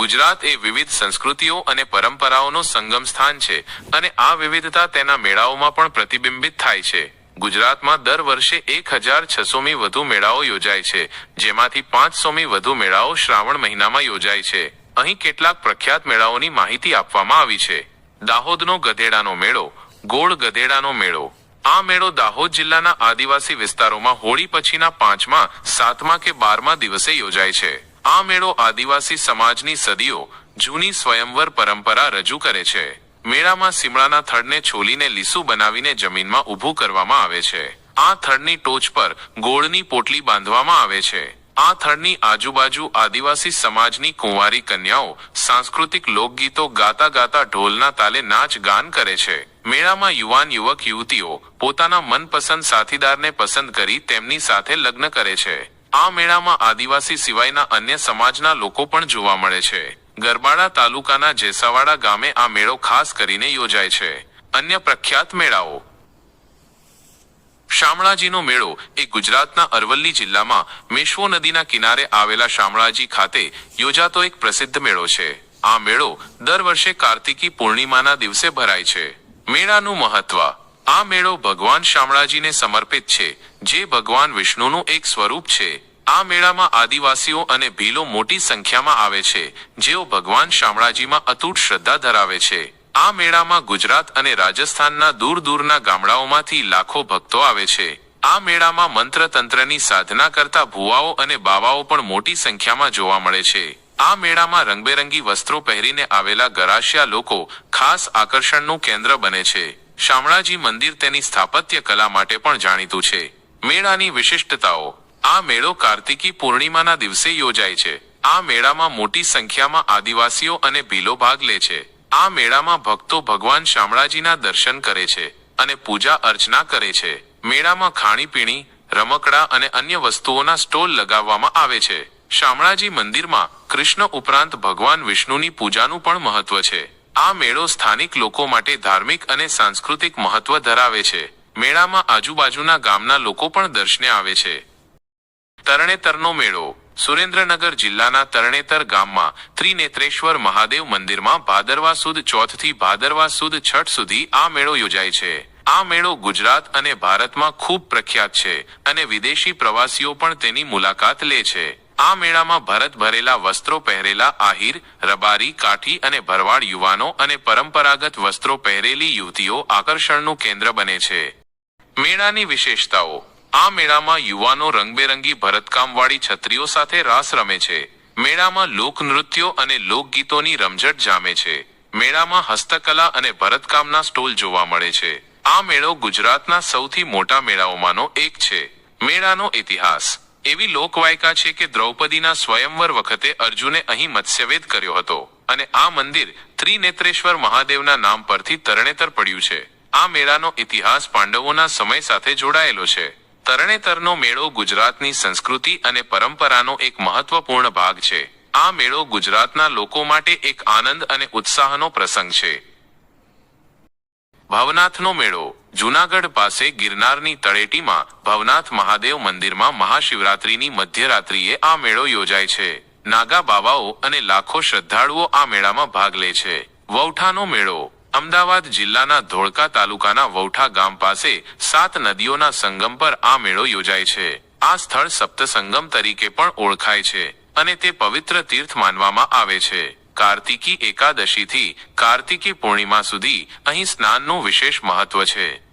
ગુજરાત એ વિવિધ સંસ્કૃતિઓ અને પરંપરાઓનો સંગમ સ્થાન છે અને આ વિવિધતા તેના મેળાઓમાં પણ પ્રતિબિંબિત થાય છે. ગુજરાતમાં દર વર્ષે એક હજાર છસોમી વધુ મેળાઓ યોજાય છે, જેમાંથી પાંચસોમી વધુ મેળાઓ શ્રાવણ મહિનામાં યોજાય છે. અહીં કેટલાક પ્રખ્યાત મેળાઓની માહિતી આપવામાં આવી છે. દાહોદનો ગધેડાનો મેળો, ગોળ ગધેડાનો મેળો. આ મેળો દાહોદ જિલ્લાના આદિવાસી વિસ્તારોમાં હોળી પછીના પાંચમા, સાતમા કે બારમા દિવસે યોજાય છે. આ મેળો આદિવાસી સમાજની સદીઓ જૂની સ્વયંવર પરંપરા રજૂ કરે છે. મેળામાં સીમળાના થડને છોલીને લીસું બનાવીને જમીનમાં ઊભું કરવામાં આવે છે. આ થડની ટોચ પર ગોળની પોટલી બાંધવામાં આવે છે. આ થડની આજુબાજુ આદિવાસી સમાજની કુંવારી કન્યાઓ સાંસ્કૃતિક લોકગીતો ગાતા ગાતા ઢોલના તાલે નાચ ગાન કરે છે. મેળામાં યુવાન યુવક યુવતીઓ પોતાના મનપસંદ સાથીદારને પસંદ કરી તેમની સાથે લગ્ન કરે છે. આ મેળામાં આદિવાસી સિવાયના અન્ય સમાજના લોકો પણ જોવા મળે છે. ગરબાડા તાલુકાના જેસાવાડા ગામે આ મેળો ખાસ કરીને યોજાય છે. અન્ય પ્રખ્યાત મેળાઓ. શામળાજીનો મેળો એ ગુજરાતના અરવલ્લી જિલ્લામાં મેશ્વો નદીના કિનારે આવેલા શામળાજી ખાતે યોજાતો એક પ્રસિદ્ધ મેળો છે. આ મેળો દર વર્ષે કાર્તિકી પૂર્ણિમાના દિવસે ભરાય છે. મેળાનું મહત્વ. આ મેળો ભગવાન શામળાજીને સમર્પિત છે, જે ભગવાન વિષ્ણુનું એક સ્વરૂપ છે. આ મેળામાં આદિવાસીઓ અને ભીલો મોટી સંખ્યામાં આવે છે, જેઓ ભગવાન શામળાજીમાં અતૂટ શ્રદ્ધા ધરાવે છે. આ મેળામાં ગુજરાત અને રાજસ્થાનના દૂર દૂરના ગામડાઓમાંથી લાખો ભક્તો આવે છે. આ મેળામાં મંત્ર તંત્રની સાધના કરતા ભુવાઓ અને બાવાઓ પણ મોટી સંખ્યામાં જોવા મળે છે. આ મેળામાં રંગબેરંગી વસ્ત્રો પહેરીને આવેલા ગરાશિયા લોકો ખાસ આકર્ષણનું કેન્દ્ર બને છે. શામળાજી મંદિર તેની સ્થાપત્ય કલા માટે પણ જાણીતું છે. મેળાની વિશિષ્ટતાઓ. આ મેળો કાર્તિકી પૂર્ણિમાના દિવસે યોજાય છે. આ મેળામાં મોટી સંખ્યામાં આદિવાસીઓ અને ભીલો ભાગ લે છે. આ મેળામાં ભક્તો ભગવાન શામળાજીના દર્શન કરે છે અને પૂજા અર્ચના કરે છે. મેળામાં ખાણીપીણી, રમકડા અને અન્ય વસ્તુઓના સ્ટોલ લગાવવામાં આવે છે. શામળાજી મંદિરમાં કૃષ્ણ ઉપરાંત ભગવાન વિષ્ણુની પૂજાનું પણ મહત્વ છે. આ મેળો સ્થાનિક લોકો માટે ધાર્મિક અને સાંસ્કૃતિક મહત્વ ધરાવે છે. મેળામાં આજુબાજુના ગામના લોકો પણ દર્શને આવે છે. તરણેતરનો મેળો, સુરેન્દ્રનગર જિલ્લાના તરણેતર ગામમાં ત્રિનેત્રેશ્વર મહાદેવ મંદિરમાં ભાદરવા સુદ ચોથથી ભાદરવા સુદ છઠ સુધી આ મેળો યોજાય છે. આ મેળો ગુજરાત અને ભારતમાં ખૂબ પ્રખ્યાત છે અને વિદેશી પ્રવાસીઓ પણ તેની મુલાકાત લે છે. આ મેળામાં ભરત ભરેલા વસ્ત્રો પહેરેલા આહિર, રબારી, કાઠી અને ભરવાડ યુવાનો અને પરંપરાગત વસ્ત્રો પહેરેલી યુવતીઓ આકર્ષણનું કેન્દ્ર બને છે. મેળાની વિશેષતાઓ. આ મેળામાં યુવાનો રંગબેરંગી ભરતકામવાળી છત્રીઓ સાથે રાસ રમે છે. મેળામાં લોકનૃત્યો અને લોકગીતોની રમઝટ જામે છે. મેળામાં હસ્તકલા અને ભરતકામના સ્ટોલ જોવા મળે છે. આ મેળો ગુજરાતના સૌથી મોટા મેળાઓમાંનો એક છે. મેળાનો ઇતિહાસ. એવી લોકવાયકા છે કે દ્રૌપદીના સ્વયંવર વખતે અર્જુને અહીં મત્સ્યવેદ કર્યો હતો અને આ મંદિર ત્રિનેત્રેશ્વર મહાદેવના નામ પરથી તરણેતર પડ્યું છે. આ મેળાનો ઇતિહાસ પાંડવોના સમય સાથે જોડાયેલો છે. તરણેતરનો મેળો ગુજરાતની સંસ્કૃતિ અને પરંપરાનો એક મહત્વપૂર્ણ ભાગ છે. આ મેળો ગુજરાતના લોકો માટે એક આનંદ અને ઉત્સાહનો પ્રસંગ છે. ભવનાથનો મેળો જૂનાગઢ પાસે ગિરનારની તળેટીમાં ભવનાથ મહાદેવ મંદિરમાં મહાશિવરાત્રીની મધ્યરાત્રિએ આ મેળો યોજાય છે. નાગા બાવાઓ અને લાખો શ્રદ્ધાળુઓ આ મેળામાં ભાગ લે છે. વૌઠાનો મેળો અમદાવાદ જિલ્લાના ધોળકા તાલુકાના વૌઠા ગામ પાસે સાત નદીઓના સંગમ પર આ મેળો યોજાય છે. આ સ્થળ સપ્તસંગમ તરીકે પણ ઓળખાય છે અને તે પવિત્ર તીર્થ માનવામાં આવે છે. કાર્તિકી એકાદશીથી કાર્તિકી પૂર્ણિમા સુધી અહીં સ્નાનનું વિશેષ મહત્વ છે.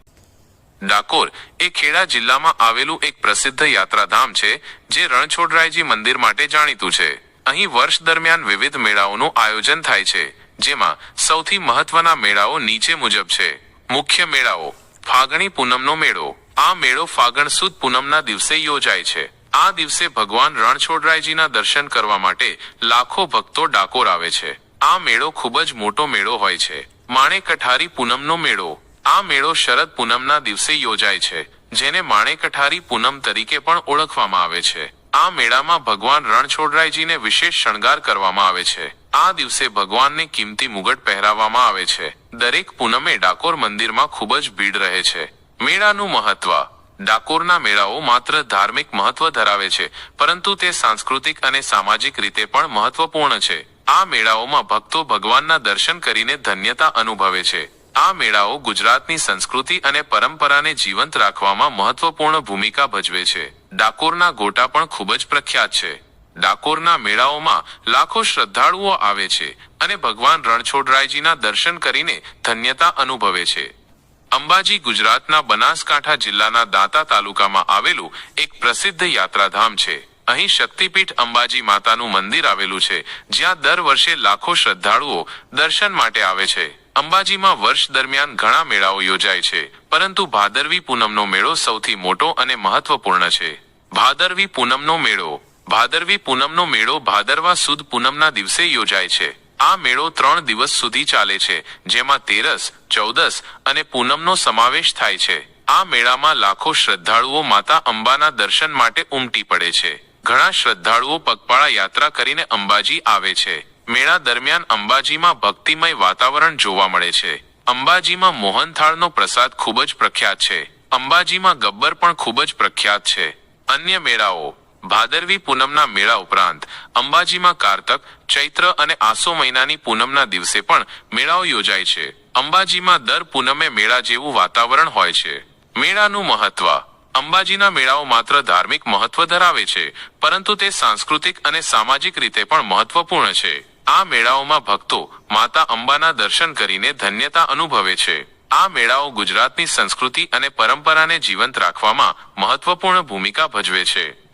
ડાકોર એ ખેડા જિલ્લામાં આવેલું એક પ્રસિદ્ધ યાત્રાધામ છે, જે રણછોડરાયજી મંદિર માટે જાણીતું છે. અહીં વર્ષ દરમિયાન વિવિધ મેળાઓનું આયોજન થાય છે, જેમાં સૌથી મહત્વના મેળાઓ નીચે મુજબ છે. મુખ્ય મેળાઓ ફાગણી પૂનમનો મેળો. આ મેળો ફાગણ સુદ પૂનમના દિવસે યોજાય છે. આ દિવસે ભગવાન રણછોડરાયજીના દર્શન કરવા માટે લાખો ભક્તો ડાકોર આવે છે. આ મેળો ખૂબ જ મોટો મેળો હોય છે. માણે કઠારી પૂનમનો મેળો. આ મેળો શરદ પૂનમના દિવસે યોજાય છે, જેને માણે કઠારી પૂનમ તરીકે પણ ઓળખવામાં આવે છે. આ મેળામાં ભગવાન રણછોડરાયજીને વિશેષ શણગાર કરવામાં આવે છે. આ દિવસે ભગવાનને કિંમતી મુગટ પહેરાવવામાં આવે છે. દરેક પૂનમે ડાકોર મંદિરમાં ખૂબ જ ભીડ રહે છે. મેળાનું મહત્વ. ડાકોરના મેળાઓ માત્ર ધાર્મિક મહત્વ ધરાવે છે, પરંતુ તે સાંસ્કૃતિક અને સામાજિક રીતે પણ મહત્વપૂર્ણ છે. આ મેળાઓમાં ભક્તો ભગવાનના દર્શન કરીને ધન્યતા અનુભવે છે. આ મેળાઓ ગુજરાતની સંસ્કૃતિ અને પરંપરાને જીવંત રાખવામાં મહત્વપૂર્ણ ભૂમિકા ભજવે છે. ડાકોરના ગોટા પણ ખૂબ જ પ્રખ્યાત છે. ડાકોરના મેળાઓમાં લાખો શ્રદ્ધાળુઓ આવે છે અને ભગવાન રણછોડરાયજીના દર્શન કરીને ધન્યતા અનુભવે છે. અંબાજી ગુજરાતના બનાસકાંઠા જિલ્લાના દાંતા તાલુકામાં આવેલું એક પ્રસિદ્ધ યાત્રાધામ છે. અહીં શક્તિપીઠ અંબાજી માતાનું મંદિર આવેલું છે, જ્યાં દર વર્ષે લાખો શ્રદ્ધાળુઓ દર્શન માટે આવે છે. અંબાજીમાં વર્ષ દરમિયાન ઘણા મેળાઓ યોજાય છે, પરંતુ ભાદરવી પૂનમનો મેળો સૌથી મોટો અને મહત્વપૂર્ણ છે. ભાદરવી પૂનમનો મેળો. ભાદરવી પૂનમનો મેળો ભાદરવા સુદ પૂનમના દિવસે યોજાય છે. આ મેળો ત્રણ દિવસ સુધી ચાલે છે, જેમાં તેરસ, ચૌદસ અને પૂનમનો સમાવેશ થાય છે. આ મેળામાં લાખો શ્રદ્ધાળુઓ માતા અંબાના દર્શન માટે ઉમટી પડે છે. ઘણા શ્રદ્ધાળુઓ પગપાળા યાત્રા કરીને અંબાજી આવે છે. મેળા દરમિયાન અંબાજીમાં ભક્તિમય વાતાવરણ જોવા મળે છે. અંબાજીમાં મોહનથાળનો પ્રસાદ ખૂબ જ પ્રખ્યાત છે. અંબાજીમાં ગબ્બર પણ ખૂબ જ પ્રખ્યાત છે. અન્ય મેળાઓ ભાદરવી પૂનમના મેળા ઉપરાંત અંબાજીમાં કારતક, ચૈત્ર અને આસો મહિનાની પૂનમના દિવસે પણ મેળાઓ યોજાય છે. અંબાજીમાં દર પૂનમે મેળા જેવું વાતાવરણ હોય છે. મેળાનું મહત્વ. અંબાજીના મેળાઓ માત્ર ધાર્મિક મહત્વ ધરાવે છે, પરંતુ તે સાંસ્કૃતિક અને સામાજિક રીતે પણ મહત્વપૂર્ણ છે. આ મેળાઓમાં ભક્તો માતા અંબાના દર્શન કરીને ધન્યતા અનુભવે છે. આ મેળાઓ ગુજરાતની સંસ્કૃતિ અને પરંપરાને જીવંત રાખવામાં મહત્વપૂર્ણ ભૂમિકા ભજવે છે.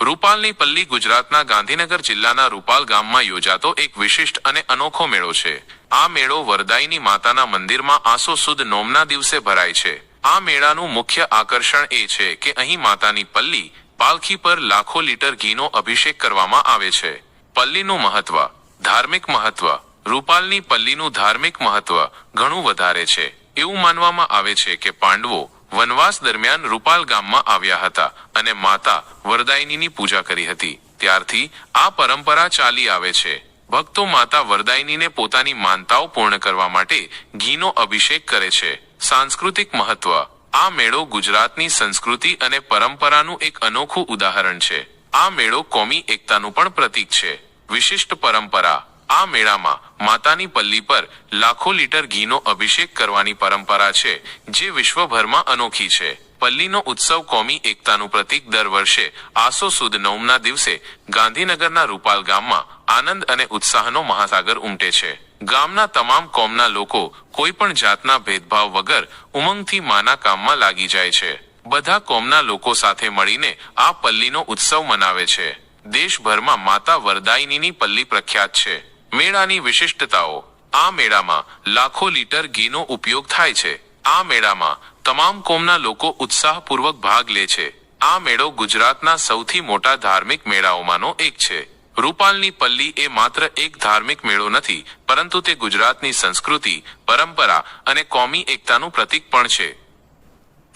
રૂપાલની પલ્લી ગુજરાતના ગાંધીનગર જિલ્લાના રૂપાલ ગામમાં યોજાતો એક વિશિષ્ટ અને અનોખો મેળો છે. આ મેળો વરદાયની માતાના મંદિરમાં આસો સુદ નોમના દિવસે ભરાય છે. આ મેળાનું મુખ્ય આકર્ષણ એ છે કે અહીં માતાની પલ્લી પાલખી પર લાખો લીટર ઘીનો અભિષેક કરવામાં આવે છે. પલ્લીનું મહત્વ, ધાર્મિક મહત્વ, રૂપાલની પલ્લીનું ધાર્મિક મહત્વ ઘણું વધારે છે. એવું માનવામાં આવે છે કે પાંડવો વનવાસ દરમિયાન રૂપાલ ગામમાં આવ્યા હતા અને માતા વરદાયનીની પૂજા કરી હતી. ત્યારથી આ પરંપરા ચાલી આવે છે. ભક્તો માતા વરદાયનીને પોતાની માનતાઓ પૂર્ણ કરવા માટે ઘીનો અભિષેક કરે છે. સાંસ્કૃતિક મહત્વ. આ મેળો ગુજરાતની સંસ્કૃતિ અને પરંપરાનું એક અનોખું ઉદાહરણ છે. આ મેળો કોમી એકતાનું પણ પ્રતીક છે. વિશિષ્ટ પરંપરા. આ મેળામાં માતાની પલ્લી પર લાખો લીટર ઘીનો અભિષેક કરવાની પરંપરા છે, જે વિશ્વભરમાં અનોખી છે. પલ્લીનો ઉત્સવ કોમી એકતાનું પ્રતીક દર વર્ષે આસો સુદ નવમના દિવસે ગાંધીનગરના રૂપાલ ગામમાં આનંદ અને ઉત્સાહનો મહાસાગર ઉમટે છે. ગામના તમામ કોમના લોકો કોઈ પણ જાતના ભેદભાવ વગર ઉમંગથી માના કામમાં લાગી જાય છે. બધા કોમના લોકો સાથે મળીને આ પલ્લીનો ઉત્સવ મનાવે છે. દેશભરમાં માતા વરદાયીની પલ્લી પ્રખ્યાત છે. મેળાની વિશિષ્ટતાઓ. આ મેળામાં લાખો લીટર ઘીનો ઉપયોગ થાય છે. આ મેળામાં તમામ કોમના લોકો ઉત્સાહપૂર્વક ભાગ લે છે. આ મેળો ગુજરાતના સૌથી મોટા ધાર્મિક મેળાઓમાંનો એક છે. રૂપાલની પલ્લી એ માત્ર એક ધાર્મિક મેળો નથી, પરંતુ તે ગુજરાતની સંસ્કૃતિ, પરંપરા અને કોમી એકતાનું પ્રતીક પણ છે.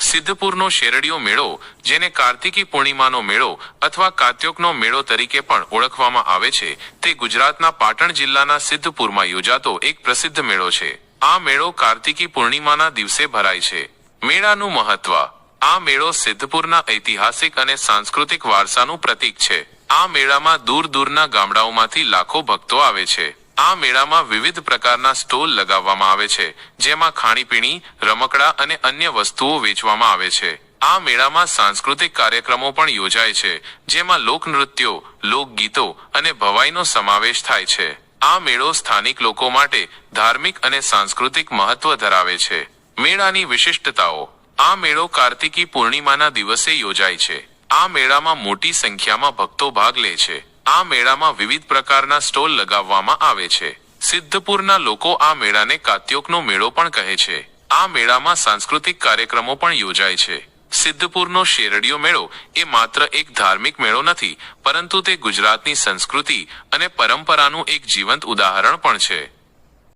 સિદ્ધપુરનો શેરડીયો મેળો, જેને કાર્તિકી પૂર્ણિમાનો મેળો અથવા કાત્યોકનો મેળો તરીકે પણ ઓળખવામાં આવે છે, તે ગુજરાતના પાટણ જિલ્લાના સિદ્ધપુરમાં યોજાતો એક પ્રસિદ્ધ મેળો છે. આ મેળો કાર્તિકી પૂર્ણિમાના દિવસે ભરાય છે. મેળાનું મહત્વ. આ મેળો સિદ્ધપુરના ઐતિહાસિક અને સાંસ્કૃતિક વારસાનું પ્રતીક છે. આ મેળામાં દૂર દૂરના ગામડાઓમાંથી લાખો ભક્તો આવે છે. આ મેળામાં વિવિધ પ્રકારના સ્ટોલ લગાવવામાં આવે છે, જેમાં ખાણીપીણી, રમકડા અને અન્ય વસ્તુઓ વેચવામાં આવે છે. આ મેળામાં સાંસ્કૃતિક કાર્યક્રમો પણ યોજાય છે, જેમાં લોકનૃત્યો, લોકગીતો અને ભવાઈનો સમાવેશ થાય છે. આ મેળો સ્થાનિક લોકો માટે ધાર્મિક અને સાંસ્કૃતિક મહત્વ ધરાવે છે. મેળાની વિશિષ્ટતાઓ. આ મેળો કાર્તિકી પૂર્ણિમાના દિવસે યોજાય છે. આ મેળામાં મોટી સંખ્યામાં ભક્તો ભાગ લે છે. આ મેળામાં વિવિધ પ્રકારના સ્ટોલ લગાવવામાં આવે છે. સિદ્ધપુરના લોકો આ મેળાને કાત્યોકનો મેળો પણ કહે છે. આ મેળામાં સાંસ્કૃતિક કાર્યક્રમો પણ યોજાય છે. સિદ્ધપુરનો શેરડીયો મેળો એ માત્ર એક ધાર્મિક મેળો નથી, પરંતુ તે ગુજરાતની સંસ્કૃતિ અને પરંપરાનું એક જીવંત ઉદાહરણ પણ છે.